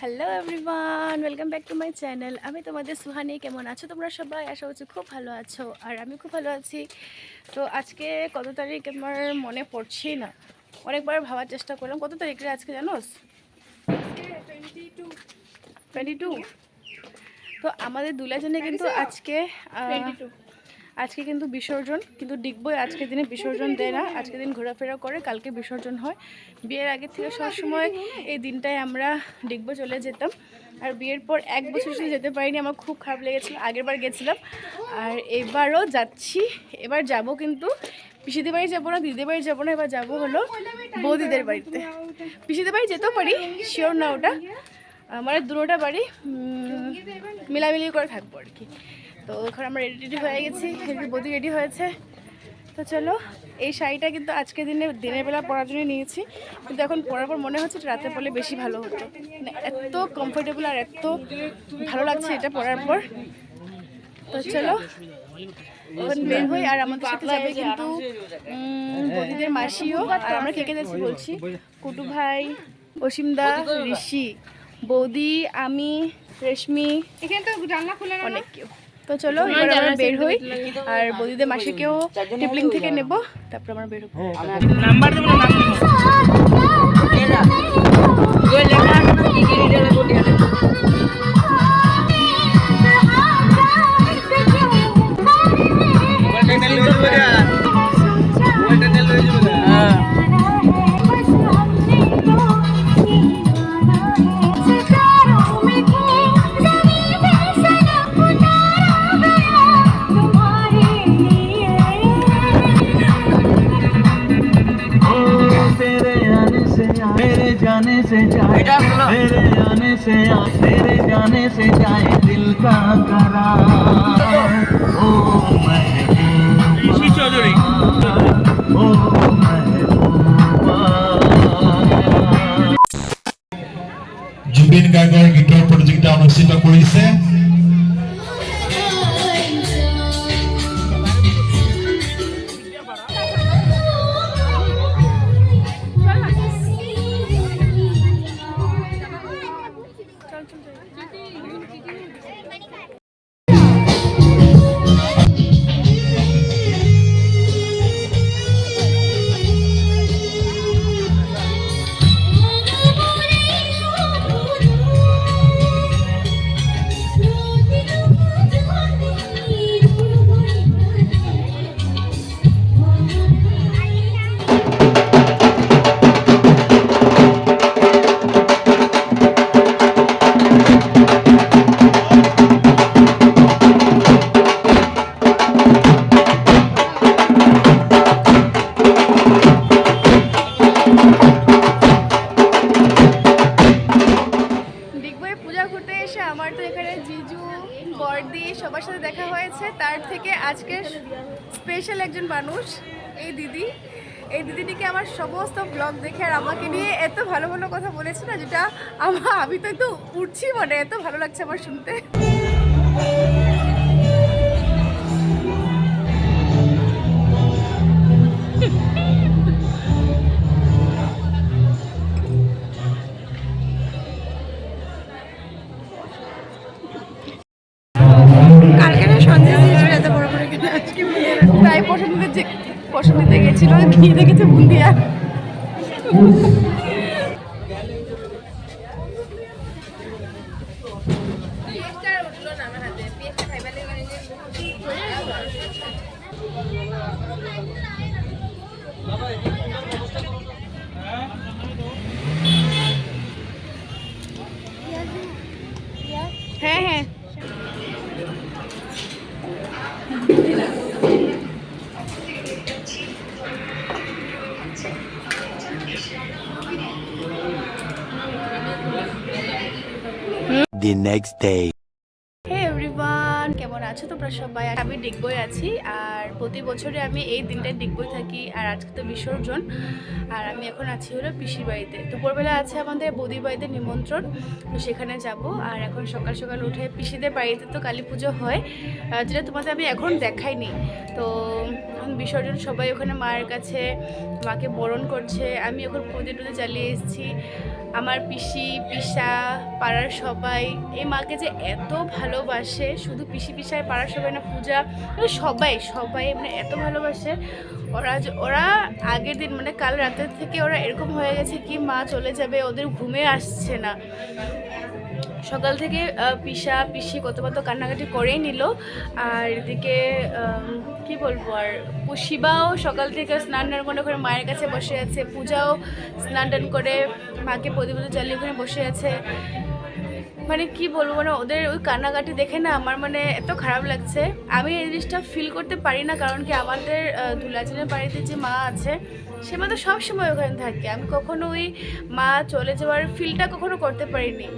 Hello everyone welcome back to my channel আমি তোমাদের সুহানি কেমন আছো তোমরা সবাই? আশা করছি খুব ভালো আছো। আর আমি খুব ভালো আছি। তো আজকে কত তারিখ আমার মনে পড়ছি না। অনেকবার ভাবার চেষ্টা করলাম। কত তারিখে আজকে জানোস? টোয়েন্টি টু তো আমাদের দুলাজনে কিন্তু আজকে আজকে কিন্তু বিসর্জন, কিন্তু ডিগবই আজকের দিনে বিসর্জন দেয় না। আজকের দিন ঘোরাফেরা করে, কালকে বিসর্জন হয়। বিয়ের আগে থেকে সবসময় এই দিনটায় আমরা ডিগবো চলে যেতাম। আর বিয়ের পর এক বছর শুধু যেতে পারিনি, আমার খুব খারাপ লেগেছিলো, আগের বার গেছিলাম। আর এবারও যাচ্ছি, এবার যাব কিন্তু পিসিদের বাড়ি যাব না, দিদিদের বাড়ি যাব না, এবার যাব হলো বৌদিদের বাড়িতে। পিসিদের বাড়ি যেতেও পারি শিওর না ওটা। আমার দুটোটা বাড়ি মিলামিলি করে থাকব আর কি। তো ওখানে আমরা রেডি রেডি হয়ে গেছি এদিকে বৌদি রেডি হয়েছে। তো চলো এই শাড়িটা কিন্তু আজকে দিনে দিনের বেলা পরার জন্য নিয়েছি। কিন্তু এখন পরার পর মনে হচ্ছে রাতে পরলে বেশি ভালো হতো। মানে এত কমফোর্টেবল আর এত ভালো লাগছে এটা পরার পর। তো চলো এখন বের হই আর আমাদের সাথে যাবে কিন্তু বৌদিদের মাসিও। আর আমরা কে কে যাচ্ছি বলছি? কুটু ভাই অসীমদা ঋষি বৌদি আমি রেশমি এখানে তো জানলা খোলা অনেক কেউ। তো চলো এবার আমরা বের হই। আর বৌদিদের মাসিকেও টিপলিং থেকে নেব তারপর আমরা বের হব। নাম্বার দেবো না জুবিন গাৰ্গৰ গীতৰ প্ৰতিযোগিতা অনুষ্ঠিত কৰিছে। এসে আমার তো এখানে জিজু, বর্দি সবার সাথে দেখা হয়েছে। তার থেকে আজকে স্পেশাল একজন মানুষ, এই দিদি। এই দিদিটিকে আমার সমস্ত ব্লগ দেখে আর আমাকে নিয়ে এত ভালো ভালো কথা বলেছে না, যেটা আমার আমি তো একটু উঠছি মানে এত ভালো লাগছে আমার শুনতে। গিয়ে দেখেছে বুন্দিয়া। হ্যাঁ the next day. Hey everyone কেমন আছো তোমরা সবাই? আমি ডিগবই আছি, আর প্রতি বছরে আমি এই দিনটায় ডিগবই থাকি, আর আজকে তো বিসর্জন, আর আমি এখন আছি হলো পিসির বাড়িতে। দুপুরবেলা আছে আমাদের বৌদির বাড়িতে নিমন্ত্রণ, তো সেখানে যাব, আর এখন সকাল সকাল উঠে পিসিদের বাড়িতে তো কালী পুজো হয় যেটা তোমাদের আমি এখন দেখাইনি। তো বিসর্জন সবাই ওখানে মায়ের কাছে, মাকে বরণ করছে। আমি ওখানে পুজো টুজো চালিয়ে এসেছি। আমার পিসি, পিসা, পাড়ার সবাই, এই মাকে যে এত ভালোবাসে, শুধু পিসি পিসায় পাড়ার সবাই না, পূজা মানে সবাই সবাই মানে এত ভালোবাসে। ওরা ওরা আগের দিন মানে কাল রাতের থেকে ওরা এরকম হয়ে গেছে কি মা চলে যাবে, ওদের ঘুমে আসছে না। সকাল থেকে পিসা, পিসি কত কত কান্নাকাটি করেই নিল। আর এদিকে কি বলব, আর শিবাও সকাল থেকে স্নান টান করে ওখানে মায়ের কাছে বসে আছে, পূজাও স্নান টান করে মাকে প্রদীপ জ্বালিয়ে ওখানে বসে আছে। মানে কি বলব মানে ওদের ওই কান্নাকাটি দেখে না আমার মানে এত খারাপ লাগছে। আমি এই জিনিসটা ফিল করতে পারি না, কারণ কি আমাদের দুলাচনের বাড়িতে যে মা আছে, সে মা তো সবসময় ওখানে থাকে। আমি কখনো ওই মা চলে যাওয়ার ফিলটা কখনো করতে পারিনি।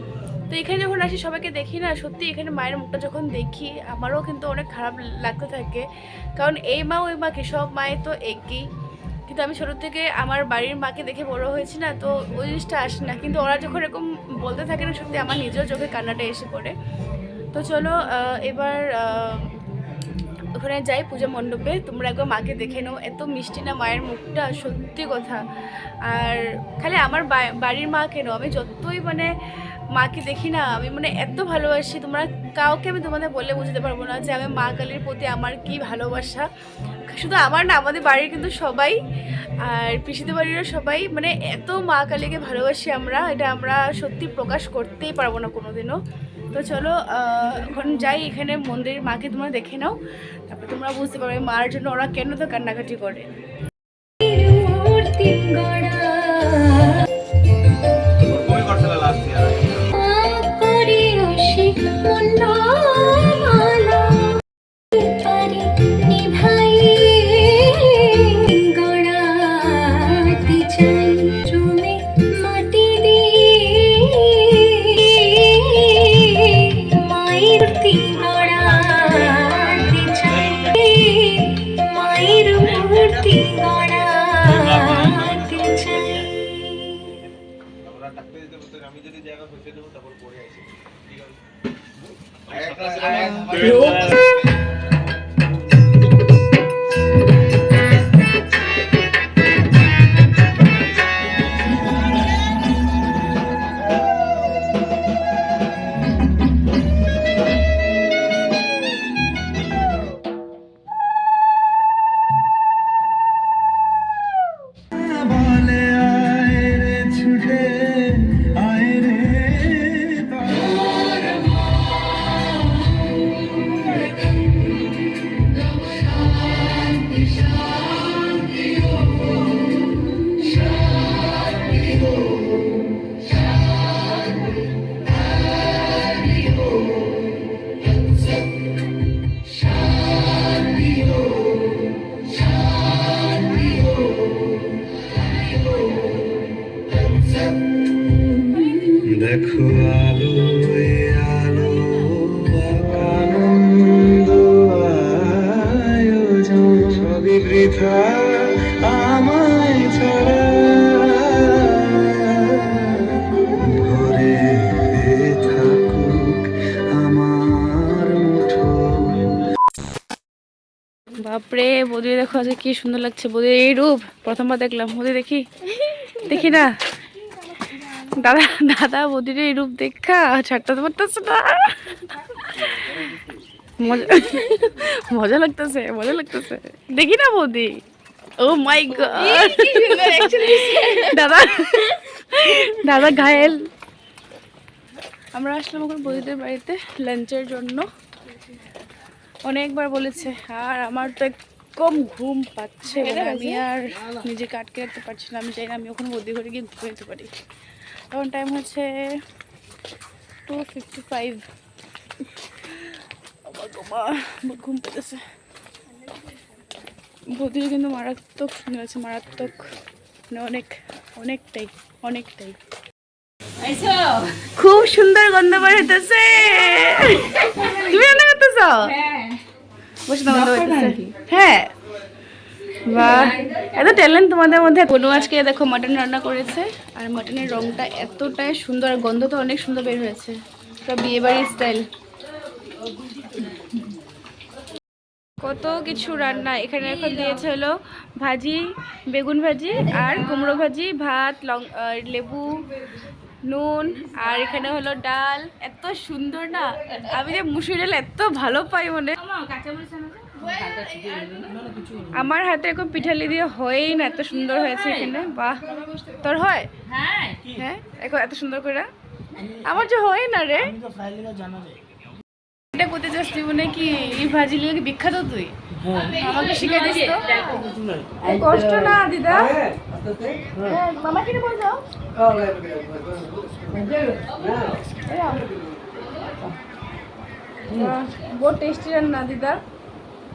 তো এখানে যখন আসি, সবাইকে দেখি না, সত্যি এখানে মায়ের মুখটা যখন দেখি, আমারও কিন্তু অনেক খারাপ লাগতে থাকে। কারণ এই মা, ওই মা কি সব মায়ের তো একই। কিন্তু আমি ছোটো থেকে আমার বাড়ির মাকে দেখে বড় হয়েছি না, তো ওই জিনিসটা আসে না। কিন্তু ওরা যখন এরকম বলতে থাকে না, সত্যি আমার নিজের চোখে কান্নাটা এসে পড়ে। তো চলো এবার ওখানে যাই পূজা মণ্ডপে। তোমরা একবার মাকে দেখে নাও, এত মিষ্টি না মায়ের মুখটা, সত্যি কথা। আর খালি আমার বাড়ির মা কেন? আমি যতই মানে মাকে দেখি না, আমি মানে এত ভালোবাসি, তোমরা কাউকে আমি তোমাদের বলে বুঝতে পারব না যে আমি মা কালীর প্রতি আমার কি ভালোবাসা। শুধু আমার না, আমাদের বাড়ির কিন্তু সবাই, আর পিসিদের বাড়িরও সবাই মানে এত মা কালীকে ভালোবাসি আমরা, এটা আমরা সত্যি প্রকাশ করতেই পারব না কোনোদিনও। তো চলো এখন যাই এখানে মন্দির, মাকে তোমরা দেখে নাও, তারপর তোমরা বুঝতে পারবে মার জন্য ওরা কেন তো কান্নাকাটি করে। দেখো আলো আনন্দ আয়োজন। সবই বৃথা, আমায় ভরে থাকুক আমার মুঠো বাপরে, বৌদি দেখো আজকে কি সুন্দর লাগছে। বৌদির এই রূপ, প্রথমবার দেখলাম। বৌদি দেখি। দেখি না? দাদা দাদা বৌদির এই রূপ দেখা ছাড়তে পারতেছে না। মজা মজা লাগতেছে মজা লাগতেছে। দেখি না বৌদি। ও মাই গড। দাদা দাদা ঘায়েল। আমরা আসলাম এখন বৌদিদের বাড়িতে লাঞ্চের জন্য। অনেকবার বলেছে আর আমার তো কম ঘুম পাচ্ছে মানে আমি আর নিজেকে আটকে রাখতে পারছি না। আমি চাই না আমি ওখানে বদি ঘরে গিয়ে যেতে পারি। এখন টাইম হচ্ছে টু ফিফটি ফাইভ ঘুম পেতেছে। বদির কিন্তু মারাত্মক শুনে আছে মারাত্মক। মানে অনেক অনেকটাই অনেকটাই। খুব সুন্দর গন্ধ বার হইতেছে। তুমি রান্না করতেছ? বসে হ্যাঁ। বাহ, এত ট্যালেন্ট তোমাদের মধ্যে। কোনো আজকে, দেখো মাটন রান্না করেছে। আর মাটনের রংটা এতটাই সুন্দর, আর গন্ধ তো অনেক সুন্দর বের হয়েছে। সব বিয়ে বাড়ির স্টাইল কত কিছু রান্না এখানে এখন দিয়েছে হলো ভাজি, বেগুন ভাজি আর কুমড়ো ভাজি, ভাত, লং লেবু, নুন আর এখানে হলো ডাল। এত সুন্দর না? আমি যে মুসুর ডাল এত ভালো পাই মনে। আমার হাতে এখন পিঠালি দিয়ে হয়েই না, এত সুন্দর হয়েছে এখানে, বাহ। তোর হয়? হ্যাঁ? এখন এত সুন্দর করে? আমার যে হয় না রে। এটা করতে চাস তুই মনে কি এই ভাজি লিগে বিখ্যাত তুই? আমাকে শিখাই দিস তো। কষ্ট না, দিদা। মামা কিনে বল বহুত টেস্টি রান্না, দিদা।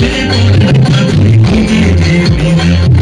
দিওয়ালি আমাদের